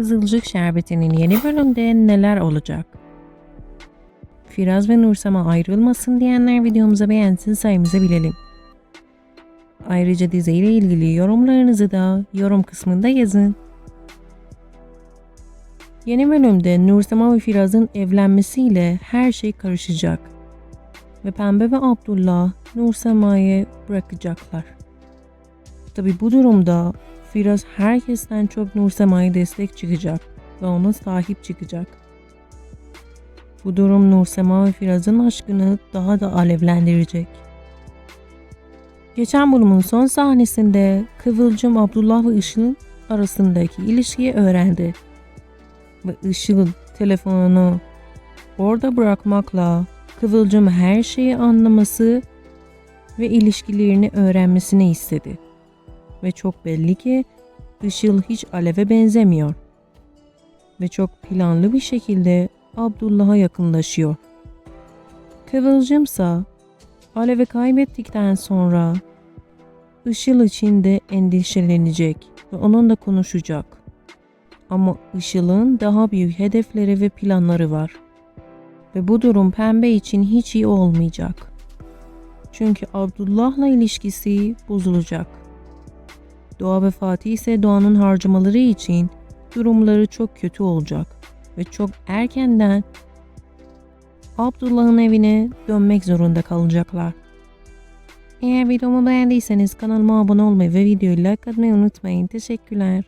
Kızılcık Şerbeti'nin yeni bölümde neler olacak? Firaz ve Nursema ayrılmasın diyenler videomuza beğensin sayımızı bilelim. Ayrıca diziyle ilgili yorumlarınızı da yorum kısmında yazın. Yeni bölümde Nursema ve Firaz'ın evlenmesiyle her şey karışacak. Ve Pembe ve Abdullah Nursema'yı bırakacaklar. Tabi bu durumda Firaz herkesten çok Nursema'ya destek çıkacak ve ona sahip çıkacak. Bu durum Nursema ve Firaz'ın aşkını daha da alevlendirecek. Geçen bölümün son sahnesinde Kıvılcım Abdullah ve Işıl'ın arasındaki ilişkiyi öğrendi. Ve Işıl telefonunu orada bırakmakla Kıvılcım her şeyi anlaması ve ilişkilerini öğrenmesini istedi. Ve çok belli ki Işıl hiç Alev'e benzemiyor. Ve çok planlı bir şekilde Abdullah'a yakınlaşıyor. Kıvılcımsa Alev'i kaybettikten sonra Işıl için de endişelenecek ve onunla konuşacak. Ama Işıl'ın daha büyük hedefleri ve planları var. Ve bu durum Pembe için hiç iyi olmayacak. Çünkü Abdullah'la ilişkisi bozulacak. Doğa ve Fatih ise Doğan'ın harcamaları için durumları çok kötü olacak ve çok erkenden Abdullah'ın evine dönmek zorunda kalacaklar. Eğer videomu beğendiyseniz kanalıma abone olmayı ve videoyu like atmayı unutmayın. Teşekkürler.